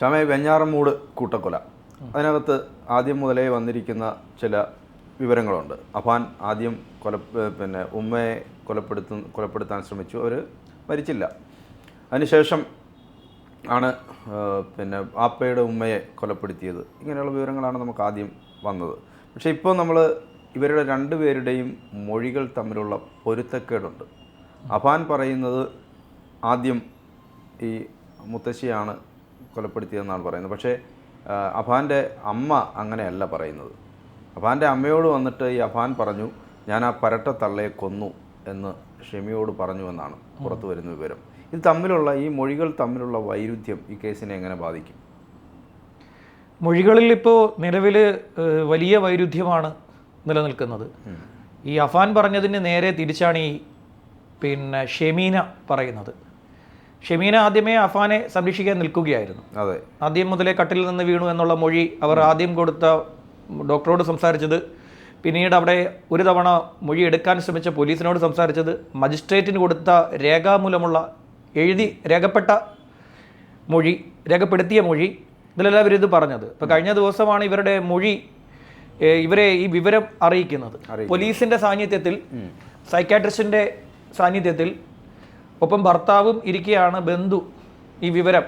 ക്ഷമ വെഞ്ഞാറമൂട് കൂട്ടക്കൊല. അതിനകത്ത് ആദ്യം മുതലേ വന്നിരിക്കുന്ന ചില വിവരങ്ങളുണ്ട്. അഫാൻ ആദ്യം കൊല പിന്നെ ഉമ്മയെ കൊലപ്പെടുത്തു കൊലപ്പെടുത്താൻ ശ്രമിച്ചു. അവർ മരിച്ചില്ല. അതിനുശേഷം ആണ് പിന്നെ ആപ്പയുടെ ഉമ്മയെ കൊലപ്പെടുത്തിയത്. ഇങ്ങനെയുള്ള വിവരങ്ങളാണ് നമുക്ക് ആദ്യം വന്നത്. പക്ഷേ ഇപ്പോൾ നമ്മൾ ഇവരുടെ രണ്ടുപേരുടെയും മൊഴികൾ തമ്മിലുള്ള പൊരുത്തക്കേടുണ്ട്. അഫാൻ പറയുന്നത് ആദ്യം ഈ മുത്തശ്ശിയാണ് കൊലപ്പെടുത്തിയതെന്നാണ് പറയുന്നത്. പക്ഷേ അഫാന്റെ അമ്മ അങ്ങനെയല്ല പറയുന്നത്. അഫാന്റെ അമ്മയോട് വന്നിട്ട് ഈ അഫാൻ പറഞ്ഞു ഞാൻ ആ പരട്ട തള്ളയെ കൊന്നു എന്ന് ഷെമിയോട് പറഞ്ഞു എന്നാണ് പുറത്തു വരുന്ന വിവരം. ഇത് തമ്മിലുള്ള ഈ മൊഴികൾ തമ്മിലുള്ള വൈരുദ്ധ്യം ഈ കേസിനെ എങ്ങനെ ബാധിക്കും? മൊഴികളിൽ ഇപ്പോൾ നിലവിൽ വലിയ വൈരുദ്ധ്യമാണ് നിലനിൽക്കുന്നത്. ഈ അഫാൻ പറഞ്ഞതിന് നേരെ തിരിച്ചാണ് ഈ പിന്നെ ഷെമീന പറയുന്നത്. ഷെമീന ആദ്യമേ അഫാനെ സംരക്ഷിക്കാൻ നിൽക്കുകയായിരുന്നു. അതെ. ആദ്യം മുതലേ കട്ടിൽ നിന്ന് വീണു എന്നുള്ള മൊഴി അവർ ആദ്യം കൊടുത്ത ഡോക്ടറോട് സംസാരിച്ചത് പിന്നീട് അവിടെ ഒരു തവണ മൊഴി എടുക്കാൻ ശ്രമിച്ച പോലീസിനോട് സംസാരിച്ചത് മജിസ്ട്രേറ്റിന് കൊടുത്ത രേഖാമൂലമുള്ള എഴുതി രേഖപ്പെട്ട മൊഴി രേഖപ്പെടുത്തിയ മൊഴി ഇതിലെല്ലാം ഇവരിത് പറഞ്ഞത്. ഇപ്പോൾ കഴിഞ്ഞ ദിവസമാണ് ഇവരുടെ മൊഴി ഇവരെ ഈ വിവരം അറിയിക്കുന്നത്. പോലീസിന്റെ സാന്നിധ്യത്തിൽ സൈക്കാട്രിസ്റ്റിന്റെ സാന്നിധ്യത്തിൽ ഒപ്പം ഭർത്താവും ഇരിക്കെയാണ് ബന്ധു. ഈ വിവരം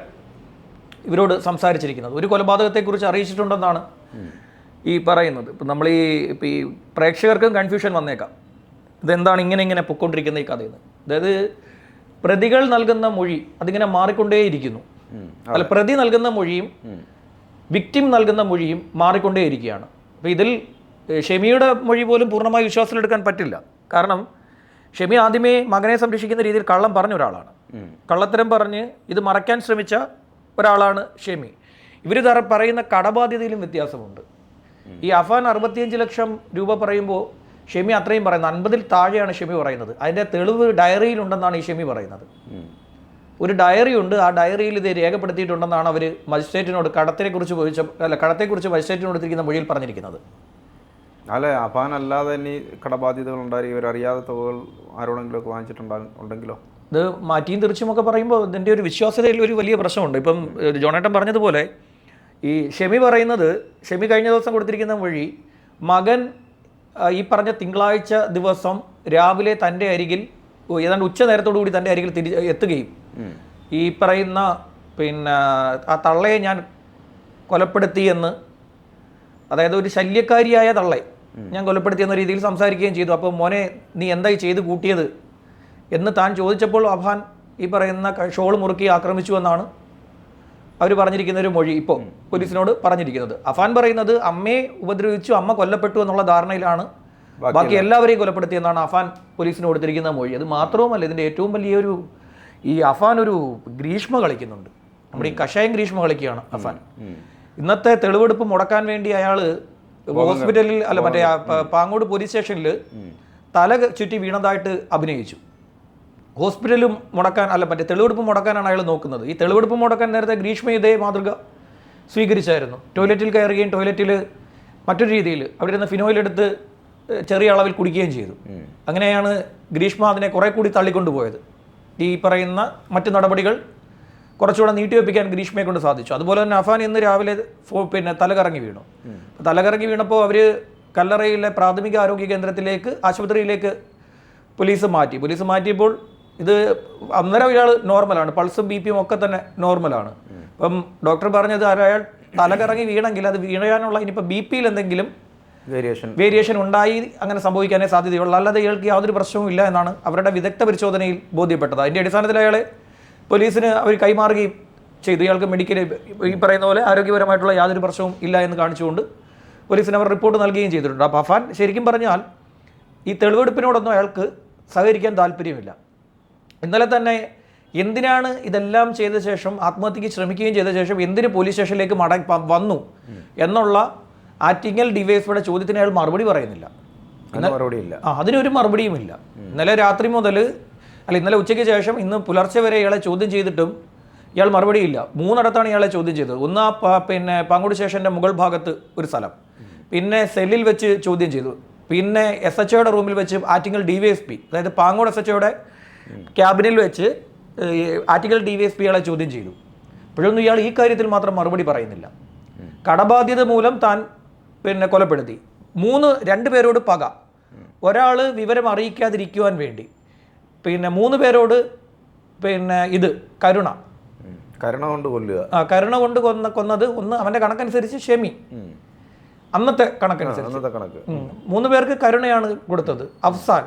ഇവരോട് സംസാരിച്ചിരിക്കുന്നത്. ഒരു കൊലപാതകത്തെക്കുറിച്ച് അറിയിച്ചിട്ടുണ്ടെന്നാണ് ഈ പറയുന്നത്. ഇപ്പം നമ്മൾ ഈ ഇപ്പം ഈ പ്രേക്ഷകർക്കും കൺഫ്യൂഷൻ വന്നേക്കാം. ഇതെന്താണ് ഇങ്ങനെ ഇങ്ങനെ പൊക്കൊണ്ടിരിക്കുന്ന ഈ കഥയെന്ന്. അതായത് പ്രതികൾ നൽകുന്ന മൊഴി അതിങ്ങനെ മാറിക്കൊണ്ടേയിരിക്കുന്നു. അല്ല പ്രതി നൽകുന്ന മൊഴിയും വിക്ടിം നൽകുന്ന മൊഴിയും മാറിക്കൊണ്ടേയിരിക്കുകയാണ്. അപ്പോൾ ഇതിൽ ഷെമിയുടെ മൊഴി പോലും പൂർണമായി വിശ്വാസത്തിലെടുക്കാൻ പറ്റില്ല. കാരണം ഷെമി ആദ്യമേ മകനെ സംരക്ഷിക്കുന്ന രീതിയിൽ കള്ളം പറഞ്ഞ ഒരാളാണ്. കള്ളത്തരം പറഞ്ഞ് ഇത് മറയ്ക്കാൻ ശ്രമിച്ച ഒരാളാണ് ഷെമി. ഇവർ പറയുന്ന കടബാധ്യതയിലും വ്യത്യാസമുണ്ട്. ഈ അഫാൻ അറുപത്തിയഞ്ച് ലക്ഷം രൂപ പറയുമ്പോൾ ഷെമി അത്രയും പറയുന്നത് അൻപതിൽ താഴെയാണ് ഷെമി പറയുന്നത്. അതിന്റെ തെളിവ് ഡയറിയിലുണ്ടെന്നാണ് ഈ ഷെമി പറയുന്നത്. ഒരു ഡയറി ഉണ്ട്. ആ ഡയറിയിൽ ഇത് രേഖപ്പെടുത്തിയിട്ടുണ്ടെന്നാണ് അവർ മജിസ്ട്രേറ്റിനോട് കടത്തിനെക്കുറിച്ച് ചോദിച്ച അല്ല കടത്തെക്കുറിച്ച് മജിസ്ട്രേറ്റിനോട് എടുത്തിരിക്കുന്ന മൊഴിയിൽ പറഞ്ഞിരിക്കുന്നത്. അല്ലെ അപ്പാനല്ലാതെ ഈ കടബാധ്യതകൾ ഉണ്ടായി ഇവരറിയാതെ തുകകൾ ആരോടെങ്കിലും ഒക്കെ വാങ്ങിച്ചിട്ടുണ്ടാകും ഉണ്ടെങ്കിലോ? ഇത് മാറ്റിയും തിരിച്ചും ഒക്കെ പറയുമ്പോൾ ഇതിന്റെ ഒരു വിശ്വാസ്യതയിൽ ഒരു വലിയ പ്രശ്നമുണ്ട്. ഇപ്പം ജോണേട്ടൻ പറഞ്ഞതുപോലെ ഈ ഷെമി പറയുന്നത് ഷെമി കഴിഞ്ഞ ദിവസം കൊടുത്തിരിക്കുന്ന വഴി മകൻ ഈ പറഞ്ഞ തിങ്കളാഴ്ച ദിവസം രാവിലെ തന്റെ അരികിൽ ഏതാണ്ട് ഉച്ച നേരത്തോടു കൂടി തന്റെ അരികിൽ തിരി എത്തുകയും ഈ പറയുന്ന പിന്നെ ആ തള്ളയെ ഞാൻ കൊലപ്പെടുത്തിയെന്ന് അതായത് ഒരു ശല്യക്കാരിയായ തള്ളെ ഞാൻ കൊലപ്പെടുത്തി എന്ന രീതിയിൽ സംസാരിക്കുകയും ചെയ്തു. അപ്പോൾ മോനെ നീ എന്തായി ചെയ്ത് കൂട്ടിയത്? എന്ന് താൻ ചോദിച്ചപ്പോൾ അഫാൻ ഈ പറയുന്ന ഷോൾ മുറുക്കി ആക്രമിച്ചു എന്നാണ് അവർ പറഞ്ഞിരിക്കുന്ന ഒരു മൊഴി ഇപ്പോൾ പോലീസിനോട് പറഞ്ഞിരിക്കുന്നത്. അഫാൻ പറയുന്നത് അമ്മയെ ഉപദ്രവിച്ചു അമ്മ കൊല്ലപ്പെട്ടു എന്നുള്ള ധാരണയിലാണ് ബാക്കി എല്ലാവരെയും കൊലപ്പെടുത്തി എന്നാണ് അഫാൻ പോലീസിന് കൊടുത്തിരിക്കുന്ന മൊഴി. അത് മാത്രവുമല്ല ഇതിന്റെ ഏറ്റവും വലിയൊരു ഈ അഫാൻ ഒരു ഗ്രീഷ്മ കളിക്കുന്നുണ്ട്. നമ്മുടെ ഈ കഷായം ഗ്രീഷ്മ കളിക്കുകയാണ് അഫാൻ ഇന്നത്തെ തെളിവെടുപ്പ് മുടക്കാൻ വേണ്ടി അയാൾ ഹോസ്പിറ്റലിൽ അല്ല മറ്റേ പാങ്ങോട് പോലീസ് സ്റ്റേഷനിൽ തല ചുറ്റി വീണതായിട്ട് അഭിനയിച്ചു. ഹോസ്പിറ്റലും മുടക്കാൻ അല്ല മറ്റേ തെളിവെടുപ്പ് മുടക്കാനാണ് അയാൾ നോക്കുന്നത്. ഈ തെളിവെടുപ്പ് മുടക്കാൻ നേരത്തെ ഗ്രീഷ്മ ഇതേ മാതൃക സ്വീകരിച്ചായിരുന്നു. ടോയ്ലറ്റിൽ കയറുകയും ടോയ്ലറ്റിൽ മറ്റൊരു രീതിയിൽ അവിടെ നിന്ന് ഫിനോയിൽ എടുത്ത് ചെറിയ അളവിൽ കുടിക്കുകയും ചെയ്തു. അങ്ങനെയാണ് ഗ്രീഷ്മ അതിനെ കുറെ കൂടി തള്ളിക്കൊണ്ടുപോയത്. ഈ പറയുന്ന മറ്റു നടപടികൾ കുറച്ചുകൂടെ നീട്ടിവെപ്പിക്കാൻ ഗ്രീഷ്മയെ കൊണ്ട് സാധിച്ചു. അതുപോലെ തന്നെ അഫാൻ ഇന്ന് രാവിലെ പിന്നെ തലകറങ്ങി വീണു. തലകറങ്ങി വീണപ്പോൾ അവർ കല്ലറയിലെ പ്രാഥമിക ആരോഗ്യ കേന്ദ്രത്തിലേക്ക് ആശുപത്രിയിലേക്ക് പോലീസ് മാറ്റി. പോലീസ് മാറ്റിയപ്പോൾ ഇത് അന്നേരം ഇയാൾ നോർമലാണ് പൾസും ബി പിയും ഒക്കെ തന്നെ നോർമലാണ് അപ്പം ഡോക്ടർ പറഞ്ഞത് അയാൾ തലകറങ്ങി വീണെങ്കിൽ അത് വീഴാനുള്ള ഇനിയിപ്പോൾ ബി പിയിൽ എന്തെങ്കിലും വേരിയേഷൻ വേരിയേഷൻ ഉണ്ടായി അങ്ങനെ സംഭവിക്കാനേ സാധ്യതയുള്ളൂ. അല്ലാതെ ഇയാൾക്ക് യാതൊരു പ്രശ്നവും ഇല്ല എന്നാണ് അവരുടെ വിദഗ്ധ പരിശോധനയിൽ ബോധ്യപ്പെട്ടത്. അതിന്റെ അടിസ്ഥാനത്തിൽ അയാളെ പോലീസിന് അവർ കൈമാറുകയും ചെയ്തു. ഇയാൾക്ക് മെഡിക്കൽ ഈ പറയുന്ന പോലെ ആരോഗ്യപരമായിട്ടുള്ള യാതൊരു പ്രശ്നവും ഇല്ല എന്ന് കാണിച്ചുകൊണ്ട് പോലീസിന് അവർ റിപ്പോർട്ട് നൽകുകയും ചെയ്തിട്ടുണ്ട്. അപ്പോൾ അഫാൻ ശരിക്കും പറഞ്ഞാൽ ഈ തെളിവെടുപ്പിനോടൊന്നും അയാൾക്ക് സഹകരിക്കാൻ താല്പര്യമില്ല. ഇന്നലെ തന്നെ എന്തിനാണ് ഇതെല്ലാം ചെയ്ത ശേഷം ആത്മഹത്യക്ക് ശ്രമിക്കുകയും ചെയ്ത ശേഷം എന്തിന് പോലീസ് സ്റ്റേഷനിലേക്ക് മട വന്നു എന്നുള്ള ആറ്റിങ്ങൽ ഡിവൈഎസ്പിയുടെ ചോദ്യത്തിന് അയാൾ മറുപടി പറയുന്നില്ല. അതിനൊരു മറുപടി ഇല്ല ആ അതിനൊരു മറുപടിയുമില്ല. ഇന്നലെ രാത്രി മുതൽ അല്ല ഇന്നലെ ഉച്ചയ്ക്ക് ശേഷം ഇന്ന് പുലർച്ചെ വരെ ഇയാളെ ചോദ്യം ചെയ്തിട്ടും ഇയാൾ മറുപടിയില്ല. മൂന്നിടത്താണ് ഇയാളെ ചോദ്യം ചെയ്തത്. ഒന്ന് പിന്നെ പാങ്ങോട് സ്റ്റേഷന്റെ മുകൾ ഭാഗത്ത് ഒരു സ്ഥലം. പിന്നെ സെല്ലിൽ വെച്ച് ചോദ്യം ചെയ്തു. പിന്നെ എസ് എച്ച് ഒയുടെ റൂമിൽ വെച്ച് Attingal D Y S P അതായത് പാങ്ങോട് എസ് എച്ച് ഒയുടെ ക്യാബിനിൽ വെച്ച് Attingal D Y S P ഇയാളെ ചോദ്യം ചെയ്തു. ഇപ്പോഴൊന്നും ഇയാൾ ഈ കാര്യത്തിൽ മാത്രം മറുപടി പറയുന്നില്ല. കടബാധ്യത മൂലം താൻ പിന്നെ കൊലപ്പെടുത്തി. മൂന്ന് രണ്ട് പേരോട് പക. ഒരാൾ വിവരം അറിയിക്കാതിരിക്കുവാൻ വേണ്ടി. പിന്നെ മൂന്ന് പേരോട് പിന്നെ ഇത് കരുണ. കരുണ കൊണ്ട് കൊല്ലുക. ആ കരുണ കൊണ്ട് കൊന്ന കൊന്നത് ഒന്ന് അവന്റെ കണക്കനുസരിച്ച് ഷെമി. അന്നത്തെ കണക്കനുസരിച്ച്. മൂന്ന് പേർക്ക് കരുണയാണ് കൊടുത്തത്. അഫ്സാൻ.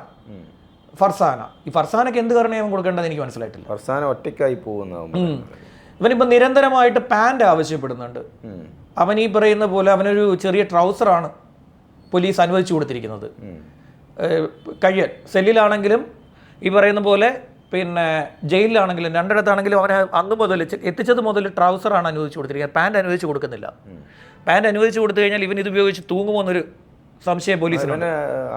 ഫർസാന. ഈ ഫർസാനക്ക് എന്ത് കരുണയാണ് കൊടുക്കേണ്ടത് എനിക്ക് മനസ്സിലായിട്ടില്ല. ഫർസാന ഒറ്റയ്ക്കായി പോകുന്ന ഇവനിപ്പോ ഇവനിപ്പോൾ നിരന്തരമായിട്ട് പാന്റ് ആവശ്യപ്പെടുന്നുണ്ട്. അവൻ ഈ പറയുന്ന പോലെ അവനൊരു ചെറിയ ട്രൗസറാണ് പോലീസ് അനുവദിച്ചു കൊടുത്തിരിക്കുന്നത്. കഴിയൽ സെല്ലിലാണെങ്കിലും ഈ പറയുന്ന പോലെ പിന്നെ ജയിലിലാണെങ്കിലും രണ്ടിടത്താണെങ്കിലും അവനെ അന്ന് മുതൽ എത്തിച്ചത് മുതൽ ട്രൗസറാണ് അനുവദിച്ചു കൊടുത്തിരിക്കുന്നത്. പാന്റ് അനുവദിച്ചു കൊടുക്കുന്നില്ല. പാന്റ് അനുവദിച്ചു കൊടുത്തു കഴിഞ്ഞാൽ ഇവൻ ഇത് ഉപയോഗിച്ച് തൂങ്ങുമോ എന്നൊരു സംശയം പോലീസിന്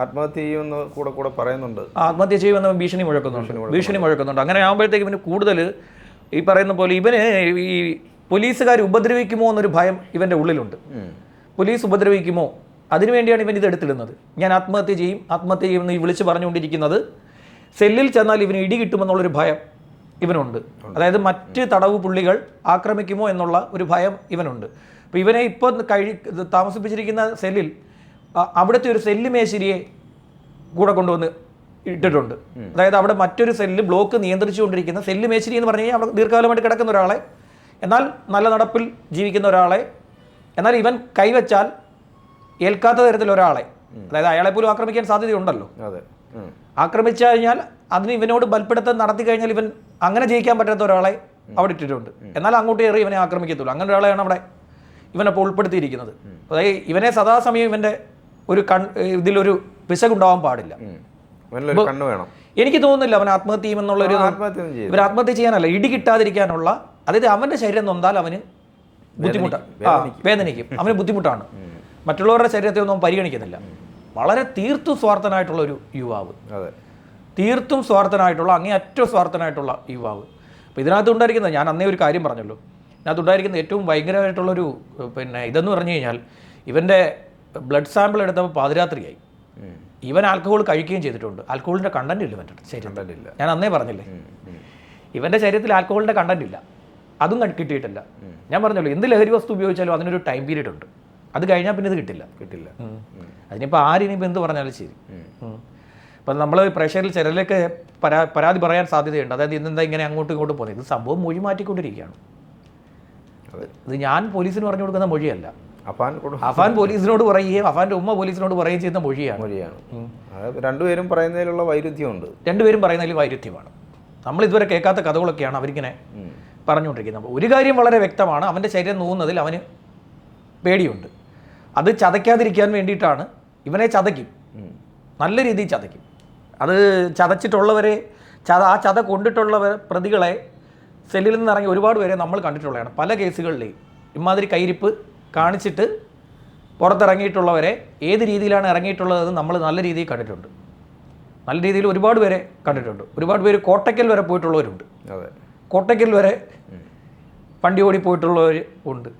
ആത്മഹത്യ ചെയ്യുമെന്ന് കൂടെ കൂടെ പറയുന്നുണ്ട്. ആത്മഹത്യ ചെയ്യുമെന്ന് ഭീഷണി മുഴക്കുന്നുണ്ട്. ഭീഷണി മുഴക്കുന്നുണ്ട്. അങ്ങനെ ആകുമ്പോഴത്തേക്ക് ഇവന് കൂടുതൽ ഈ പറയുന്ന പോലെ ഇവന് ഈ പോലീസുകാർ ഉപദ്രവിക്കുമോ എന്നൊരു ഭയം ഇവന്റെ ഉള്ളിലുണ്ട്. പോലീസ് ഉപദ്രവിക്കുമോ? അതിനുവേണ്ടിയാണ് ഇവൻ ഇത് എടുത്തിടുന്നത്. ഞാൻ ആത്മഹത്യ ചെയ്യും ആത്മഹത്യ ചെയ്യുമെന്ന് ഈ വിളിച്ച് പറഞ്ഞുകൊണ്ടിരിക്കുന്നത് സെല്ലിൽ ചെന്നാൽ ഇവന് ഇടി കിട്ടുമെന്നുള്ളൊരു ഭയം ഇവനുണ്ട്. അതായത് മറ്റ് തടവ് പുള്ളികൾ ആക്രമിക്കുമോ എന്നുള്ള ഒരു ഭയം ഇവനുണ്ട്. അപ്പോൾ ഇവനെ ഇപ്പോൾ കഴി താമസിപ്പിച്ചിരിക്കുന്ന സെല്ലിൽ അവിടുത്തെ ഒരു സെല്ല് മേശിരിയെ കൂടെ കൊണ്ടുവന്ന് ഇട്ടിട്ടുണ്ട്. അതായത് അവിടെ മറ്റൊരു സെല്ല് ബ്ലോക്ക് നിയന്ത്രിച്ചുകൊണ്ടിരിക്കുന്ന സെല്ല് മേശിരി എന്ന് പറഞ്ഞു കഴിഞ്ഞാൽ അവിടെ ദീർഘകാലമായിട്ട് കിടക്കുന്ന ഒരാളെ എന്നാൽ നല്ല നടപ്പിൽ ജീവിക്കുന്ന ഒരാളെ എന്നാൽ ഇവൻ കൈവച്ചാൽ ഏൽക്കാത്ത തരത്തിൽ ഒരാളെ അതായത് അയാളെ പോലും ആക്രമിക്കാൻ സാധ്യതയുണ്ടല്ലോ. അതെ. ആക്രമിച്ചു കഴിഞ്ഞാൽ അതിന് ഇവനോട് ബലപ്പെടുത്തൽ നടത്തി കഴിഞ്ഞാൽ ഇവൻ അങ്ങനെ ജയിക്കാൻ പറ്റാത്ത ഒരാളെ അവിടെ ഇട്ടിട്ടുണ്ട്. എന്നാൽ അങ്ങോട്ട് കയറി ഇവനെ ആക്രമിക്കത്തുള്ളൂ. അങ്ങനെ ഒരാളെയാണ് അവിടെ ഇവനപ്പോൾ ഉൾപ്പെടുത്തിയിരിക്കുന്നത്. അതായത് ഇവനെ സദാസമയം ഇവന്റെ ഒരു കൺ ഇതിലൊരു പിശകുണ്ടാവാൻ പാടില്ല. എനിക്ക് തോന്നുന്നില്ല അവൻ ആത്മഹത്യ ചെയ്യുമെന്നുള്ളൊരു ഒരു ഇവർ ആത്മഹത്യ ചെയ്യാനല്ല ഇടി കിട്ടാതിരിക്കാനുള്ള അതായത് അവന്റെ ശരീരം നൊന്താൽ അവന് ബുദ്ധിമുട്ടാണ് വേദനയ്ക്കും വേദനിക്കും. അവന് ബുദ്ധിമുട്ടാണ്. മറ്റുള്ളവരുടെ ശരീരത്തെ ഒന്നും പരിഗണിക്കുന്നില്ല. വളരെ തീർത്തും സ്വാർത്ഥനായിട്ടുള്ള ഒരു യുവാവ്. അതെ. തീർത്തും സ്വാർത്ഥനായിട്ടുള്ള അങ്ങേയറ്റം സ്വാർത്ഥനായിട്ടുള്ള യുവാവ്. അപ്പോൾ ഇതിനകത്ത് ഉണ്ടായിരിക്കുന്നത് ഞാൻ അന്നേ ഒരു കാര്യം പറഞ്ഞല്ലോ. ഇതിനകത്ത് ഉണ്ടായിരിക്കുന്ന ഏറ്റവും ഭയങ്കരമായിട്ടുള്ളൊരു പിന്നെ ഇതെന്ന് പറഞ്ഞു കഴിഞ്ഞാൽ ഇവന്റെ ബ്ലഡ് സാമ്പിൾ എടുത്തപ്പോൾ പാതിരാത്രിയായി. ഇവൻ ആൽക്കഹോൾ കഴിക്കുകയും ചെയ്തിട്ടുണ്ട്. ആൽക്കഹോളിന്റെ കണ്ടന്റ് ഇല്ല ഇവന്റെ ശരീരത്തിൽ. ഞാൻ അന്നേ പറഞ്ഞില്ലേ. ഇവന്റെ ശരീരത്തിൽ ആൽക്കഹോളിന്റെ കണ്ടന്റ് ഇല്ല. അതും കിട്ടിയിട്ടില്ല. ഞാൻ പറഞ്ഞല്ലോ എന്ത് ലഹരി വസ്തു ഉപയോഗിച്ചാലും അതിനൊരു ടൈം പീരീഡ് ഉണ്ട്. അത് കഴിഞ്ഞാൽ പിന്നെ ഇത് കിട്ടില്ല. കിട്ടില്ല. അതിനിപ്പോൾ ആരിനിപ്പോൾ എന്ത് പറഞ്ഞാലും ശരി. അപ്പം നമ്മൾ പ്രഷറിൽ ചിലരിലേക്ക് പരാ പരാതി പറയാൻ സാധ്യതയുണ്ട്. അതായത് ഇന്നെന്താ ഇങ്ങനെ അങ്ങോട്ടും ഇങ്ങോട്ടും പോകുന്നത്? ഇത് സംഭവം മൊഴി മാറ്റിക്കൊണ്ടിരിക്കുകയാണ്. ഇത് ഞാൻ പോലീസിന് പറഞ്ഞു കൊടുക്കുന്ന മൊഴിയല്ല. അഫാൻ അഫാൻ പോലീസിനോട് പറയുകയും അഫാന്റെ ഉമ്മ പോലീസിനോട് പറയുകയും ചെയ്യുന്ന മൊഴിയാണ്. മൊഴിയാണ്. രണ്ടുപേരും പറയുന്നതിലുള്ള വൈരുദ്ധ്യമുണ്ട്. രണ്ടുപേരും പറയുന്നതിൽ വൈരുദ്ധ്യമാണ്. നമ്മൾ ഇതുവരെ കേൾക്കാത്ത കഥകളൊക്കെയാണ് അവരിങ്ങനെ. പറഞ്ഞുകൊണ്ടിരിക്കുന്നത്. ഒരു കാര്യം വളരെ വ്യക്തമാണ്. അവന്റെ ശരീരം നോവുന്നതിൽ അവന് പേടിയുണ്ട്. അത് ചതയ്ക്കാതിരിക്കാൻ വേണ്ടിയിട്ടാണ് ഇവനെ ചതയ്ക്കും. നല്ല രീതിയിൽ ചതയ്ക്കും. അത് ചതച്ചിട്ടുള്ളവരെ ചത ആ ചത കൊണ്ടിട്ടുള്ളവർ പ്രതികളെ സെല്ലിൽ നിന്ന് ഇറങ്ങി ഒരുപാട് പേരെ നമ്മൾ കണ്ടിട്ടുള്ളതാണ്. പല കേസുകളിലെയും ഇമാതിരി കയ്യിരിപ്പ് കാണിച്ചിട്ട് പുറത്തിറങ്ങിയിട്ടുള്ളവരെ ഏത് രീതിയിലാണ് ഇറങ്ങിയിട്ടുള്ളതെന്ന് നമ്മൾ നല്ല രീതിയിൽ കണ്ടിട്ടുണ്ട്. നല്ല രീതിയിൽ ഒരുപാട് പേരെ കണ്ടിട്ടുണ്ട്. ഒരുപാട് പേര് കോട്ടയ്ക്കൽ വരെ പോയിട്ടുള്ളവരുണ്ട്. അതെ. കോട്ടയ്ക്കൽ വരെ വണ്ടി ഓടി പോയിട്ടുള്ളവർ ഉണ്ട്.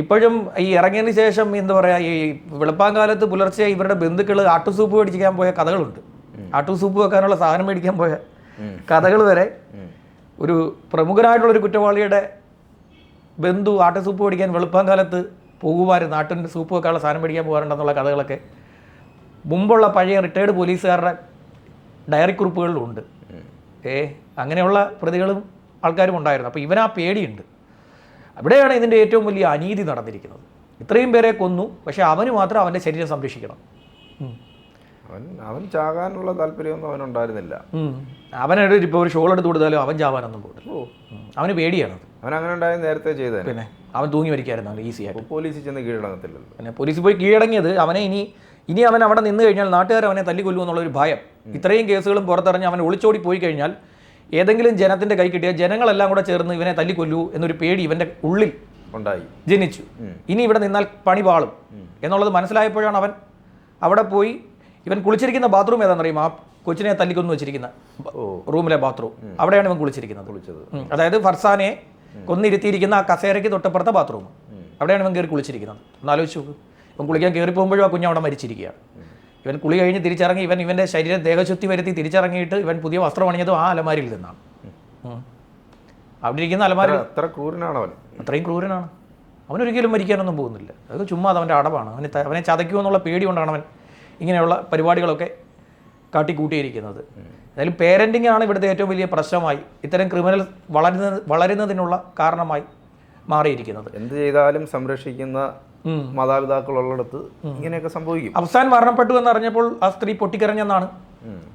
ഇപ്പോഴും ഈ ഇറങ്ങിയതിന് ശേഷം എന്താ പറയുക ഈ വെളുപ്പാങ്കാലത്ത് പുലർച്ചെ ഇവരുടെ ബന്ധുക്കൾ ആട്ടുസൂപ്പ് മേടിക്കാൻ പോയ കഥകളുണ്ട്. ആട്ടുസൂപ്പ് വെക്കാനുള്ള സാധനം മേടിക്കാൻ പോയ കഥകൾ വരെ ഒരു പ്രമുഖനായിട്ടുള്ള ഒരു കുറ്റവാളിയുടെ ബന്ധു ആട്ടുസൂപ്പ് മേടിക്കാൻ വെളുപ്പാങ്കാലത്ത് പോകുമായിരുന്നു നാട്ടിന്റെ സൂപ്പ് വെക്കാനുള്ള സാധനം മേടിക്കാൻ പോകാറുണ്ടെന്നുള്ള കഥകളൊക്കെ മുമ്പുള്ള പഴയ റിട്ടയർഡ് പോലീസുകാരുടെ ഡയറി കുറിപ്പുകളിലുണ്ട്. ഏ അങ്ങനെയുള്ള പ്രതികളും ആൾക്കാരും ഉണ്ടായിരുന്നു. അപ്പോൾ ഇവനാ പേടിയുണ്ട്. അവിടെയാണ് ഇതിന്റെ ഏറ്റവും വലിയ അനീതി നടന്നിരിക്കുന്നത്. ഇത്രയും പേരെ കൊന്നു പക്ഷേ അവന് മാത്രം അവന്റെ ശരീരം സംരക്ഷിക്കണം. അവൻ അവൻ ചാകാനുള്ള താല്പര്യമൊന്നും അവനുണ്ടായിരുന്നില്ല. അവനൊരു ഇപ്പോൾ ഒരു ഷോൾ എടുത്ത് കൊടുത്താലും അവൻ ചാവാനൊന്നും ഉം. അവന് പേടിയാണ് അവൻ അങ്ങനെ ഉണ്ടായത് നേരത്തെ ചെയ്തത് പിന്നെ അവൻ തൂങ്ങി മരിക്കായിരുന്നു ഈസി ആയിട്ട്. പോലീസിൽ ചെന്ന് കീഴടങ്ങത്തില്ലല്ലോ. പിന്നെ പോലീസ് പോയി കീഴടങ്ങിയത് അവനെ ഇനി ഇനി അവൻ അവിടെ നിന്ന് കഴിഞ്ഞാൽ നാട്ടുകാർ അവനെ തല്ലിക്കൊല്ലുമെന്നുള്ള എന്നുള്ളൊരു ഭയം. ഇത്രയും കേസുകളും പുറത്തിറങ്ങി അവൻ ഒളിച്ചോടി പോയി കഴിഞ്ഞാൽ ഏതെങ്കിലും ജനത്തിന്റെ കൈ കിട്ടിയ ജനങ്ങളെല്ലാം കൂടെ ചേർന്ന് ഇവനെ തല്ലിക്കൊല്ലൂ എന്നൊരു പേടി ഇവന്റെ ഉള്ളിൽ ഉണ്ടായി. ജനിച്ചു. ഇനി ഇവിടെ നിന്നാൽ പണി പാളും. എന്നുള്ളത് മനസ്സിലായപ്പോഴാണ് അവൻ അവിടെ പോയി ഇവൻ കുളിച്ചിരിക്കുന്ന ബാത്റൂം ഏതാണെന്നറിയും ആ കൊച്ചിനെ തല്ലിക്കൊന്നു വെച്ചിരിക്കുന്ന റൂമിലെ ബാത്റൂം. അവിടെയാണ് ഇവൻ കുളിച്ചിരിക്കുന്നത്. അതായത് ഫർസാനെ കൊന്നിരുത്തിയിരിക്കുന്ന ആ കസേരയ്ക്ക് തൊട്ടപ്പുറത്തെ ബാത്റൂം. അവിടെയാണ് ഇവൻ കയറി കുളിച്ചിരിക്കുന്നത്. ഒന്ന് ആലോചിച്ച് നോക്ക്. ഇവൻ കുളിക്കാൻ കയറി പോകുമ്പോഴും ആ കുഞ്ഞ് അവിടെ മരിച്ചിരിക്കുകയാണ്. ഇവൻ കുളി കഴിഞ്ഞ് തിരിച്ചിറങ്ങി ഇവൻ ഇവന്റെ ശരീരം ദേഹശുദ്ധി വരുത്തി തിരിച്ചിറങ്ങിയിട്ട് ഇവൻ പുതിയ വസ്ത്രം അണിഞ്ഞതും ആ അലമാരിയിൽ നിന്നാണ്. അവിടെ ഇരിക്കുന്ന അലമാരി അത്ര- ക്രൂരനാണ് അവൻ. അത്രയും ക്രൂരനാണ്. അവനൊരിക്കലും മരിക്കാനൊന്നും പോകുന്നില്ല. അത് ചുമ്മാ അത് അവന്റെ അടവാണ്. അവനെ അവനെ ചതയ്ക്കുമെന്നുള്ള പേടി കൊണ്ടാണ് അവൻ ഇങ്ങനെയുള്ള പരിപാടികളൊക്കെ കാട്ടിക്കൂട്ടിയിരിക്കുന്നത്. എന്തായാലും പേരന്റിംഗ് ആണ് ഇവിടുത്തെ ഏറ്റവും വലിയ പ്രശ്നമായി. ഇത്തരം ക്രിമിനൽ വളരുന്ന വളരുന്നതിനുള്ള കാരണമായി മാറിയിരിക്കുന്നത്. എന്ത് ചെയ്താലും സംരക്ഷിക്കുന്ന ഉം. മാതാപിതാക്കളുള്ളിടത്ത് ഇങ്ങനെയൊക്കെ സംഭവിക്കും. അവസാൻ മരണപ്പെട്ടു എന്ന് അറിഞ്ഞപ്പോൾ ആ സ്ത്രീ പൊട്ടിക്കരഞ്ഞെന്നാണ്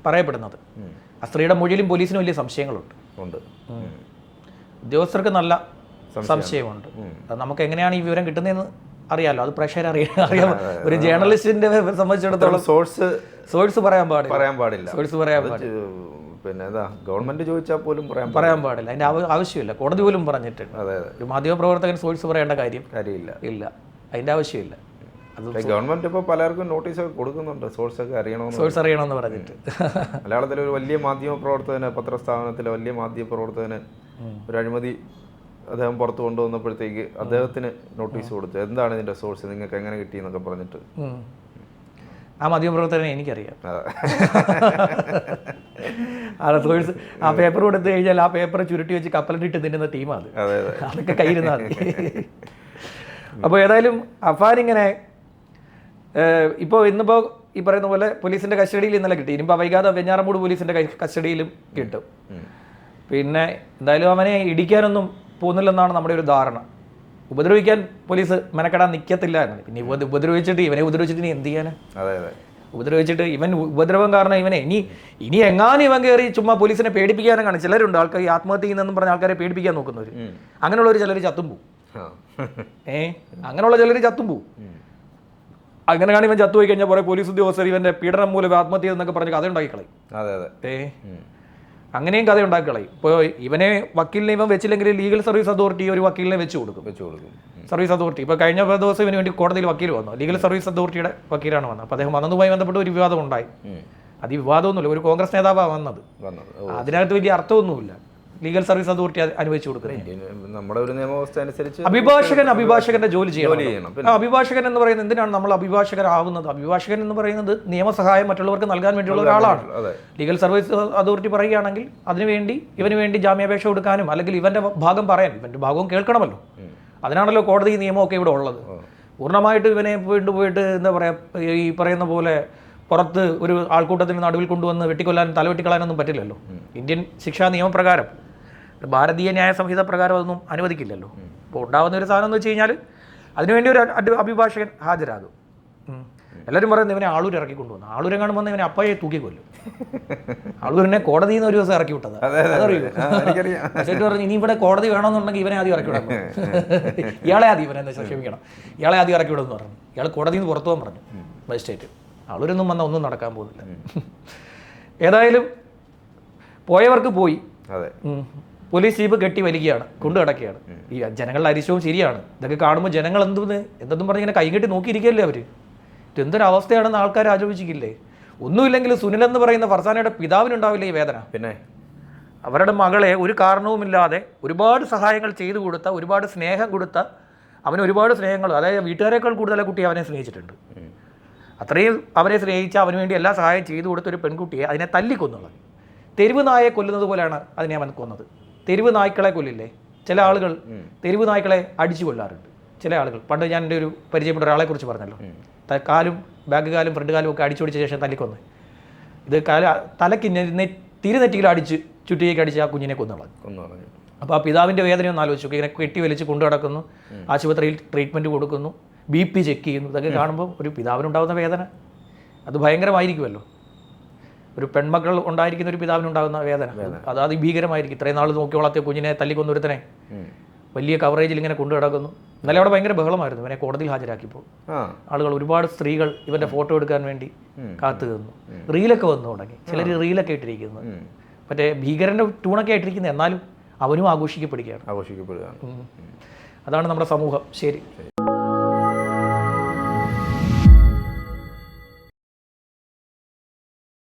പറയപ്പെടുന്നത്. ആ സ്ത്രീയുടെ മൊഴിയിലും പോലീസിനും വലിയ സംശയങ്ങളുണ്ട്. ഉണ്ട്. ഉദ്യോഗസ്ഥർക്ക് നല്ല സംശയമുണ്ട്. നമുക്ക് എങ്ങനെയാണ് ഈ വിവരം കിട്ടുന്നതെന്ന് അറിയാലോ? അത് പ്രഷർ അറിയാം അറിയാം ഒരു ജേർണലിസ്റ്റിന്റെ സംബന്ധിച്ചിടത്തോളം സോഴ്സ് സോഴ്സ് പറയാൻ പാടില്ല. പറയാൻ പാടില്ല. സോഴ്സ് പറയാൻ പാടില്ല. പിന്നെ എന്താ ഗവൺമെന്റ് ചോദിച്ചാൽ പോലും പറയാൻ പറയാൻ പാടില്ല. അതിന്റെ ആവശ്യമില്ല. കോടതി പോലും പറഞ്ഞിട്ടുണ്ട് അതെ ഒരു മാധ്യമപ്രവർത്തകൻ സോഴ്സ് പറയേണ്ട കാര്യം കാര്യമില്ല. ഇല്ല. അതിന്റെ ആവശ്യമില്ല. ഗവൺമെന്റ് ഇപ്പോൾ പലർക്കും നോട്ടീസ് ഒക്കെ കൊടുക്കുന്നുണ്ട്. സോഴ്സ് ഒക്കെ അറിയണമെന്ന് സോഴ്സ് അറിയണമെന്ന് പറഞ്ഞിട്ട്. മലയാളത്തിലെ ഒരു വലിയ മാധ്യമ പ്രവർത്തകന് പത്രസ്ഥാപനത്തിലെ വലിയ മാധ്യമ പ്രവർത്തകന് ഒരു അഴിമതി അദ്ദേഹം പുറത്തു കൊണ്ടുവന്നപ്പോഴത്തേക്ക് അദ്ദേഹത്തിന് നോട്ടീസ് കൊടുത്തു. എന്താണ് ഇതിന്റെ സോഴ്സ് നിങ്ങൾക്ക് എങ്ങനെ കിട്ടി എന്നൊക്കെ പറഞ്ഞിട്ട്. ആ മാധ്യമപ്രവർത്തകനെ എനിക്കറിയാം. ആ സോഴ്സ് ആ പേപ്പർ കൊടുത്തു കഴിഞ്ഞാൽ ആ പേപ്പർ ചുരുട്ടി വെച്ച് കപ്പലിട്ടിട്ട് തിന്നുന്ന ടീമാണ് അതെ. അതെ അതൊക്കെ കയ്യിരുന്നാൽ മതി. അപ്പോൾ ഏതായാലും അഫാൻ ഇങ്ങനെ ഇപ്പോൾ ഇന്നിപ്പോൾ ഈ പറയുന്ന പോലെ പോലീസിന്റെ കസ്റ്റഡിയിൽ ഇന്നലെ കിട്ടി. ഇനിയിപ്പോൾ വൈകാതെ വെഞ്ഞാറമൂട് പോലീസിന്റെ കസ്റ്റഡിയിലും കിട്ടും. പിന്നെ എന്തായാലും അവനെ ഇടിക്കാനൊന്നും പോകുന്നില്ലെന്നാണ് നമ്മുടെ ഒരു ധാരണ. ഉപദ്രവിക്കാൻ പോലീസ് മെനക്കെടാൻ നിൽക്കത്തില്ല എന്നാണ്. പിന്നെ ഉപ- ഉപദ്രവിച്ചിട്ട് ഇവനെ ഉപദ്രവിച്ചിട്ട് ഇനി എന്ത് ചെയ്യാനാ അതെ അതെ. ഉപദ്രവിച്ചിട്ട് ഇവൻ ഉപദ്രവം കാരണം ഇവനെ ഇനി ഇനി എങ്ങാനും ഇവൻ കയറി ചുമ്മാ പോലീസിനെ പേടിപ്പിക്കാനും കാണും ചിലരുണ്ട് ആൾക്കാർ ഈ ആത്മഹത്യ ചെയ്യുന്നെന്നും പറഞ്ഞ ആൾക്കാരെ പേടിപ്പിക്കാൻ നോക്കുന്നവർ. അങ്ങനെയുള്ളവർ ചിലർ ചത്തും ആ. ഏ? അങ്ങനെയുള്ള ചിലർ ചത്തും പോവും. അങ്ങനെ അങ്ങനെയാണ് ഇവൻ ചത്തുപോയി കഴിഞ്ഞാൽ പോലെ പോലീസ് ഉദ്യോഗസ്ഥർ ഇവന്റെ പീഡനം മൂലം ആത്മഹത്യ എന്നൊക്കെ പറഞ്ഞ് കഥ ഉണ്ടാക്കി കളയും അതെ അതെ. ഏ? അങ്ങനെയും കഥ ഉണ്ടാക്കി കളയും ഇപ്പോൾ ഇവനെ വക്കീലിനെ ഇവൻ വെച്ചില്ലെങ്കിൽ ലീഗൽ സർവീസ് അതോറിറ്റി ഒരു വക്കീലിനെ വെച്ച് കൊടുക്കും. വെച്ച് കൊടുക്കും. സർവീസ് അതോറിറ്റി ഇപ്പോൾ കഴിഞ്ഞ ദിവസം ഇവന് വേണ്ടി കോടതിയിൽ വക്കീൽ വന്നു. ലീഗൽ സർവീസ് അതോറിറ്റിയുടെ വക്കീലാണ് വന്നത്. അപ്പോൾ അദ്ദേഹം വന്നതുമായി ബന്ധപ്പെട്ട് ഒരു വിവാദം ഉണ്ടായി. അത് വിവാദമൊന്നുമില്ല. ഒരു കോൺഗ്രസ് നേതാവാണ് വന്നത്. വന്നത്. അതിനകത്ത് വലിയ അർത്ഥമൊന്നുമില്ല. ലീഗൽ സർവീസ് അതോറിറ്റി അനുവദിച്ചു കൊടുക്കുന്നത്. നമ്മുടെ ഒരു നിയമവ്യവസ്ഥ അനുസരിച്ച് അഭിഭാഷകൻ അഭിഭാഷകന്റെ ജോലി ചെയ്യണം. അഭിഭാഷകൻ എന്ന് പറയുന്നത് എന്തിനാണ് നമ്മൾ അഭിഭാഷകരാകുന്നത്? അഭിഭാഷകൻ എന്ന് പറയുന്നത് നിയമസഹായം മറ്റുള്ളവർക്ക് നൽകാൻ വേണ്ടിയുള്ള ഒരാളാണ്. ലീഗൽ സർവീസ് അതോറിറ്റി പറയുകയാണെങ്കിൽ അതിനുവേണ്ടി ഇവന് വേണ്ടി ജാമ്യാപേക്ഷ കൊടുക്കാനും അല്ലെങ്കിൽ ഇവന്റെ ഭാഗം പറയാൻ ഇവന്റെ ഭാഗവും കേൾക്കണമല്ലോ. അതിനാണല്ലോ കോടതി നിയമമൊക്കെ ഇവിടെ ഉള്ളത്. പൂർണമായിട്ട് ഇവനെ വീണ്ടും പോയിട്ട് എന്താ പറയുക ഈ പറയുന്ന പോലെ പുറത്ത് ഒരു ആൾക്കൂട്ടത്തിന് നടുവിൽ കൊണ്ടുവന്ന് വെട്ടിക്കൊല്ലാനും തല വെട്ടിക്കളയാനൊന്നും പറ്റില്ലല്ലോ ഇന്ത്യൻ ശിക്ഷാ നിയമപ്രകാരം ഭാരതീയ ന്യായ സംഹിത പ്രകാരം അതൊന്നും അനുവദിക്കില്ലല്ലോ. അപ്പോൾ ഉണ്ടാവുന്ന ഒരു സാധനം എന്ന് വെച്ച് കഴിഞ്ഞാൽ അതിനുവേണ്ടി ഒരു അഭിഭാഷകൻ ഹാജരാകും. എല്ലാവരും പറയുന്നത് ഇവനെ ആളൂർ ഇറക്കി കൊണ്ടുവന്നു. ആളൂരെ കാണുമ്പോൾ ഇവനെ അപ്പയെ തൂക്കി കൊല്ലും. ആളൂരിനെ കോടതിയിൽ നിന്ന് ഒരു ദിവസം ഇറക്കി വിട്ടത്. അതറിയോ? പറഞ്ഞു ഇനി ഇവിടെ കോടതി വേണമെന്നുണ്ടെങ്കിൽ ഇവനെ ആദ്യം ഇറക്കി വിടാം. ഇയാളെ ആദ്യം ഇവനെ എന്താ ക്ഷമിക്കണം. ഇയാളെ ആദ്യം ഇറക്കി വിടുമെന്ന് പറഞ്ഞു. ഇയാൾ കോടതിയിൽ നിന്ന് പുറത്തു പോകാൻ പറഞ്ഞു. മജിസ്ട്രേറ്റ് ആളൂരൊന്നും വന്നാൽ ഒന്നും നടക്കാൻ പോകുന്നില്ല. ഏതായാലും പോയവർക്ക് പോയി. അതെ. പോലീസ് ജീപ്പ് കെട്ടി വലിക്കുകയാണ് കൊണ്ടു കിടക്കുകയാണ് ഈ ജനങ്ങളുടെ അരിശവും ശരിയാണ്. ഇതൊക്കെ കാണുമ്പോൾ ജനങ്ങൾ എന്തെന്ന്? എന്തെന്നും പറഞ്ഞ് ഇങ്ങനെ കൈകെട്ടി നോക്കിയിരിക്കുകയല്ലേ അവർ ഇതെന്തൊരു അവസ്ഥയാണെന്ന് ആൾക്കാർ ആലോചിക്കില്ലേ ഒന്നുമില്ലെങ്കിൽ സുനിൽ എന്ന് പറയുന്ന ഫർസാനയുടെ പിതാവിനുണ്ടാവില്ല ഈ വേദന? പിന്നെ? അവരുടെ മകളെ ഒരു കാരണവുമില്ലാതെ ഒരുപാട് സഹായങ്ങൾ ചെയ്തു കൊടുത്ത ഒരുപാട് സ്നേഹം കൊടുത്ത അവന് ഒരുപാട് സ്നേഹങ്ങൾ അതായത് വീട്ടുകാരേക്കാൾ കൂടുതൽ കുട്ടി അവനെ സ്നേഹിച്ചിട്ടുണ്ട്. അത്രയും അവനെ സ്നേഹിച്ച അവന് വേണ്ടി എല്ലാ സഹായം ചെയ്തു കൊടുത്ത ഒരു പെൺകുട്ടിയെ അതിനെ തല്ലിക്കൊന്നുള്ളത്. തെരുവ് നായെ കൊല്ലുന്നത് പോലെയാണ് അതിനെ അവൻ കൊന്നത്. തെരുവ് നായ്ക്കളെ കൊല്ലില്ലേ? ചില ആളുകൾ തെരുവ് നായ്ക്കളെ അടിച്ചു കൊല്ലാറുണ്ട്. ചില ആളുകൾ. പണ്ട് ഞാൻ എന്റെ ഒരു പരിചയപ്പെട്ട ഒരാളെ കുറിച്ച് പറഞ്ഞല്ലോ. കാലും ബാക്ക് കാലും ഫ്രണ്ട് കാലും ഒക്കെ അടിച്ചു ശേഷം തല്ലിക്കൊന്ന്. ഇത് കാല നെ- തിരുനെറ്റിയിൽ അടിച്ച് ചുറ്റിയേക്ക് അടിച്ച് ആ കുഞ്ഞിനെ കൊന്നുള്ളത് അപ്പോൾ ആ പിതാവിന്റെ വേദന ഒന്ന് ആലോചിച്ചു. ഇങ്ങനെ കെട്ടി വലിച്ച് കൊണ്ടു കിടക്കുന്നു ആശുപത്രിയിൽ ട്രീറ്റ്മെന്റ് കൊടുക്കുന്നു. ബി പി ചെക്ക് ചെയ്യുന്നു. ഇതൊക്കെ കാണുമ്പോൾ ഒരു പിതാവിനുണ്ടാകുന്ന വേദന. അത് ഭയങ്കരമായിരിക്കുമല്ലോ. ഒരു പെൺമക്കൾ ഉണ്ടായിരിക്കുന്ന ഒരു പിതാവിനുണ്ടാകുന്ന വേദന. അതാത് ഭീകരമായിരിക്കും. ഇത്രയും നാൾ നോക്കി വളർത്തിയ കുഞ്ഞിനെ തല്ലിക്കൊന്നൊരുത്തനെ വലിയ കവറേജിൽ ഇങ്ങനെ കൊണ്ടു കിടക്കുന്നു ഇന്നലെ അവിടെ ഭയങ്കര ബഹളമായിരുന്നു. ഇവനെ കോടതിയിൽ ഹാജരാക്കിപ്പോൾ ആളുകൾ ഒരുപാട് സ്ത്രീകൾ ഇവന്റെ ഫോട്ടോ എടുക്കാൻ വേണ്ടി കാത്തു നിന്നു. റീലൊക്കെ വന്നു തുടങ്ങി. ചിലർ റീലൊക്കെ ഇട്ടിരിക്കുന്നു. മറ്റേ ഭീകരന്റെ ട്യൂണൊക്കെ ആയിട്ടിരിക്കുന്നു. എന്നാലും അവനും ആഘോഷിക്കപ്പെടുകയാണ്. ആഘോഷിക്കപ്പെടുകയാണ്. അതാണ് നമ്മുടെ സമൂഹം. ശരി.